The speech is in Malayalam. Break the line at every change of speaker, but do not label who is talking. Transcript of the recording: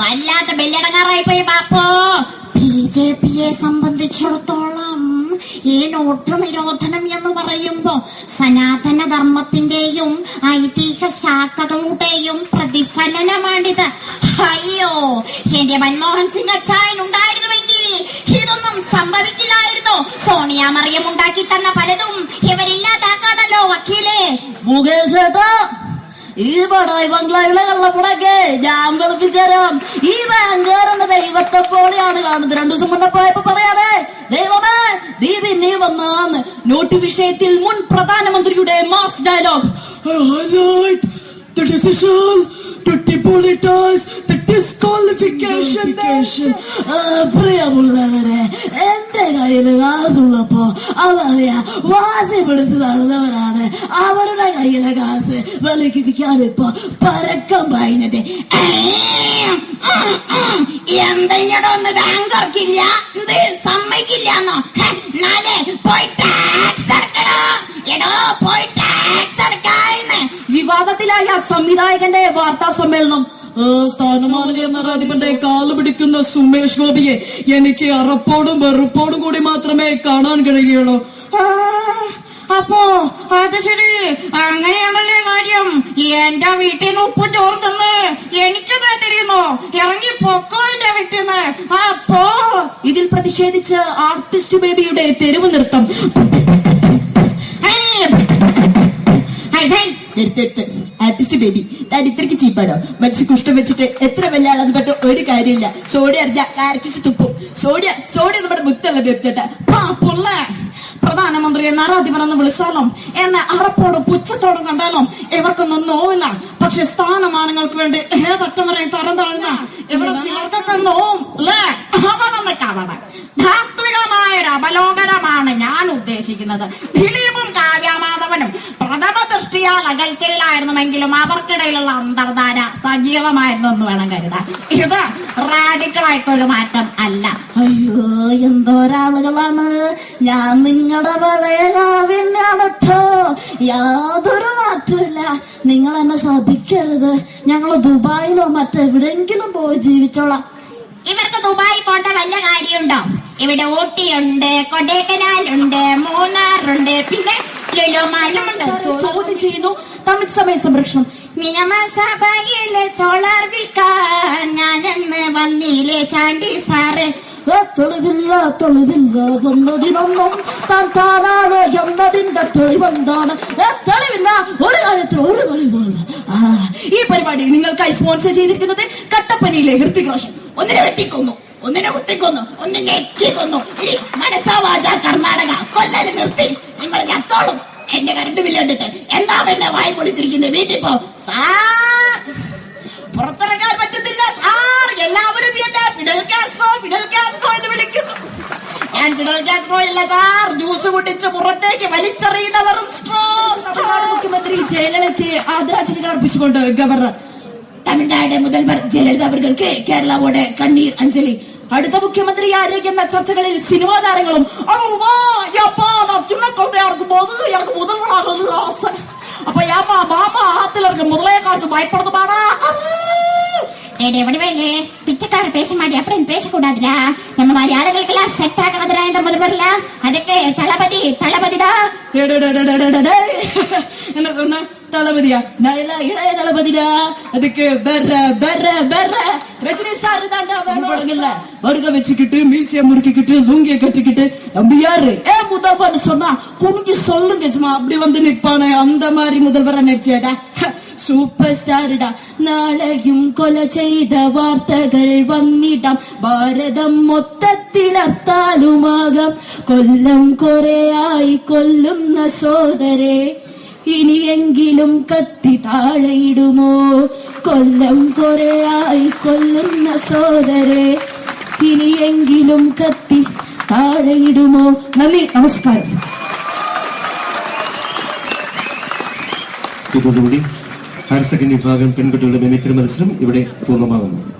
വല്ലാത്ത ബെല്ലടങ്ങാറായി പോയി ബാപ്പോ. ബി ജെ പിയെ സംബന്ധിച്ചിടത്തോളം ഈ നോട്ട് നിരോധനം എന്ന് പറയുമ്പോ സനാതന ധർമ്മത്തിന്റെയും ഐതിഹ്യ ശാഖകളുടെയും പ്രതിഫലനമാണിത്. അയ്യോ എന്റെ മൻമോഹൻ സിംഗ് അച്ചായൻ ഉണ്ടായിരുന്നുവെങ്കിൽ ഇതൊന്നും സംഭവിക്കില്ലായിരുന്നു. സോണിയ മറിയം ഉണ്ടാക്കി തന്ന പലതും ഇവരില്ലാതാക്കാണല്ലോ വക്കീലേ.
മുകേഷ് ഈ ബഡായി ബംഗ്ലാവിലെ കള്ളപ്പുടൊക്കെ ഞാൻ വെളുപ്പിച്ചേരാം ഈ ബാങ്കുകാർ എന്ന ദൈവത്തെ പോലെയാണ് കാണുന്നത്. രണ്ടു ദിവസം മുന്നേ പോയപ്പോ പറയാതെ ദൈവമേ നീ പിന്നെ വന്നാന്ന്. നോട്ട് വിഷയത്തിൽ മുൻ പ്രധാനമന്ത്രിയുടെ mass
dialogue the decision to depolitize the disqualification.
പ്രിയമുള്ളവരെ എന്റെ കയ്യിൽ കാസുള്ളപ്പോ അവറിയാ വാസി പിടിച്ച് നടന്നവരാണ് അവരുടെ കയ്യിലെ കാസ് വിലക്കിരിക്കാൻ ഇപ്പൊ പരക്കം പായിഞ്ഞത്
എന്തെങ്കിലും ഒന്ന് ബാങ്കർക്കില്ല ഇത് സമ്മതിക്കില്ല എന്നോ നാലേ പോയി ടാക്സ് അടക്കണോ? എടോ പോയി ടാക്സ് അടക്കാന്ന്
വിവാദത്തിലായ സംവിധായകന്റെ വാർത്താ സമ്മേളനം ഏ, എന്ന കാൽ പിടിക്കുന്ന സുമേഷ് ഗോപിയെ എനിക്ക് അറപ്പോടും വെറുപ്പോടും കൂടി മാത്രമേ കാണാൻ കഴിയുള്ളൂ
അപ്പോ അത് ശരി. അങ്ങനെയാണല്ലേ കാര്യം. എന്റെ വീട്ടിൽ നിന്ന് ഉപ്പ് ചോർന്നെന്ന് തിന്ന് എനിക്ക് തരുന്നു ഇറങ്ങി പൊക്കോ എന്റെ വീട്ടിൽ നിന്ന് അപ്പോ
ഇതിൽ പ്രതിഷേധിച്ച് ആർട്ടിസ്റ്റ് ബേബിയുടെ തെരുവ് നൃത്തം.
എടുത്തെടുത്ത് ആർട്ടിസ്റ്റ് ബേബി താൻ ഇത്രയ്ക്ക് ചീപ്പാണോ? മനസ്സിൽ കുഷ്ടം വെച്ചിട്ട് എത്ര വലിയ ആളെന്ന് പറഞ്ഞ ഒരു കാര്യമില്ല. സോഡിയ അറിഞ്ഞ കാരറ്റിച്ച് തുപ്പും. സോഡിയ സോഡിയ നമ്മുടെ മുത്തല്ല
പുള്ള. പ്രധാനമന്ത്രിയെ നരാധിപനെന്ന് വിളിച്ചാലും എന്നെ അറപ്പോടും പുച്ഛത്തോടും കണ്ടാലും ഇവർക്കൊന്നും നോവില്ല. പക്ഷെ സ്ഥാനമാനങ്ങൾക്ക് വേണ്ടി ഏതറ്റം വരെ തരം താഴ്ന്ന ഇവിടെ ചിലർക്കൊക്കെ നോവും. ധാത്വികമായ ഒരു അവലോകനമാണ് ഞാൻ ഉദ്ദേശിക്കുന്നത്. ദിലീപും കാവ്യമാധവനും പ്രഥമ ദൃഷ്ടിയാൽ അകൽച്ചയിലായിരുന്നുവെങ്കിലും അവർക്കിടയിലുള്ള അന്തർധാര സജീവമായിരുന്നു എന്ന് വേണം കരുതാൻ. ഇത് റാഡിക്കളായിട്ടൊരു മാറ്റം അല്ല.
അയ്യോ എന്തോരാളുകളാണ് ഞാൻ നിങ്ങളുടെ പഴയകാവിനാണ് കേട്ടോ യാതൊരു മാറ്റമില്ല നിങ്ങൾ എന്നെ ശപിക്കരുത്. ഞങ്ങൾ ദുബായിലോ മറ്റെവിടെങ്കിലും പോയി ജീവിച്ചോളാം.
ഇവർക്ക് ദുബായി പോണ്ട വലിയ കാര്യമുണ്ടോ ഇവിടെ ഊട്ടിയുണ്ട് കൊടൈക്കനാലുണ്ട് മൂന്നാറുണ്ട്. പിന്നെ
ചോദ്യം ചെയ്യുന്നു. തമിഴ് സമയ സംരക്ഷണം.
നിയമസഭയിലെ സോളാർ വിൽക്കാൻ ഞാനെന്ന് വന്നില്ലേ ചാണ്ടി സാറ്.
തെളിവില്ല തെളിവില്ല. എന്നതിനൊന്നും താൻ താനാണ് എന്നതിന്റെ തെളിവെന്താണ്? തെളിവില്ല. ഒരു കാര്യത്തിൽ ഒരു തെളിവാണ് ഈ പരിപാടി നിങ്ങൾക്കായി സ്പോൺസർ ചെയ്തിരിക്കുന്നത് കട്ടപ്പനയിലെ ഹൃത്തിക് റോഷൻ.
ഒന്നിനെ വെട്ടിക്കൊന്നു. ഒന്നിനെ കുത്തിക്കൊന്നു ഒന്നിനെ ഞെക്കിക്കൊന്നു. ഈ മനസ്സാവാച കർണാടക. കൊല്ലല് നിർത്തി. നിങ്ങൾ ഞത്തോളും എന്റെ കരണ്ട് ബില്ല് കണ്ടിട്ട് എന്താ പിന്നെ വായി പൊളിച്ചിരിക്കുന്നത്? വീട്ടിൽ പോ. പുറത്തിറങ്ങാൻ പറ്റത്തില്ല സാർ. എല്ലാവരും ഫിഡൽ കാസ്ട്രോ ഫിഡൽ കാസ്ട്രോ എന്ന് വിളിക്കുന്നു. ഞാൻ ഫിഡൽ കാസ്ട്രോ ഇല്ല സാർ. ജ്യൂസ് കുടിച്ച് പുറത്തേക്ക് വലിച്ചെറിയുന്നവരും സ്ട്രോ
മുഖ്യമന്ത്രി ജയലളിതയെ ആദരാഞ്ജലികൾ അർപ്പിച്ചുകൊണ്ട് ഗവർണർ
തമിഴ്നാട് മുതൽവർ ജയലളിത അവർക്ക് കേരളവോടെ കണ്ണീർ അഞ്ജലി
അടുത്ത മുഖ്യമന്ത്രി ആരോഗ്യ എന്ന ചർച്ചകളിൽ സിനിമാ താരങ്ങളും
அவ்வா, எப்பா, நான் சின்ன குழந்தையா இருக்கும்போது எனக்கு முதல்வராக ஆசை அப்ப ஏமா மாமா ஆத்துல இருக்க முதலைய காய்ச்சி பயப்படுதுமாடா டேய் எப்படி வேலே பிச்சைக்கார பேச மாட்டி அப்படி பேசக்கூடாதுடா நம்ம மாதிரி ஆளுகளுக்கெல்லாம் செட் ஆகாதுடா இந்த முதல்வர்ல அதுக்கு தளபதி தளபதிடா
டேய், டேய், டேய், டேய், டேய், டேய். என்ன சொன்ன தளபதியா? நான் எல்லாம் இளைய தளபதிடா. அதுக்கு பெர்ற பெர்ற பெர்ற ரஜினி சார் வச்சுக்கிட்டு மீசிய முறுக்கிக்கிட்டு லுங்கிய கட்டிக்கிட்டு தம்பி யாரு? ஏ முதல்வர் சொன்னா குனிஞ்சு சொல்லுங்க சும்மா அப்படி வந்து நிப்பானே அந்த மாதிரி முதல்வரை நடிச்சேடா? சூப்பர் ஸ்டாருடா நாளையும் கொலை செய்த வார்த்தைகள் வன்னிடம். பாரதம் மொத்தத்தில் அத்தாலுமாக கொல்லம் கொரையாய் கொல்லும் ந சோதரே ഇനിയെങ്കിലും കത്തി താഴെയിടുമോ? കൊല്ലം കൊറയായി കൊല്ലുന്ന സോദരെ ഇനിയെങ്കിലും കത്തി താഴെയിടുമോ? നന്ദി നമസ്കാരം.
ഇതോടുകൂടി ഹയർ സെക്കൻഡറി വിഭാഗം പെൺകുട്ടികളുടെ മിമിക്രി മത്സരം ഇവിടെ പൂർണമാകുന്നു.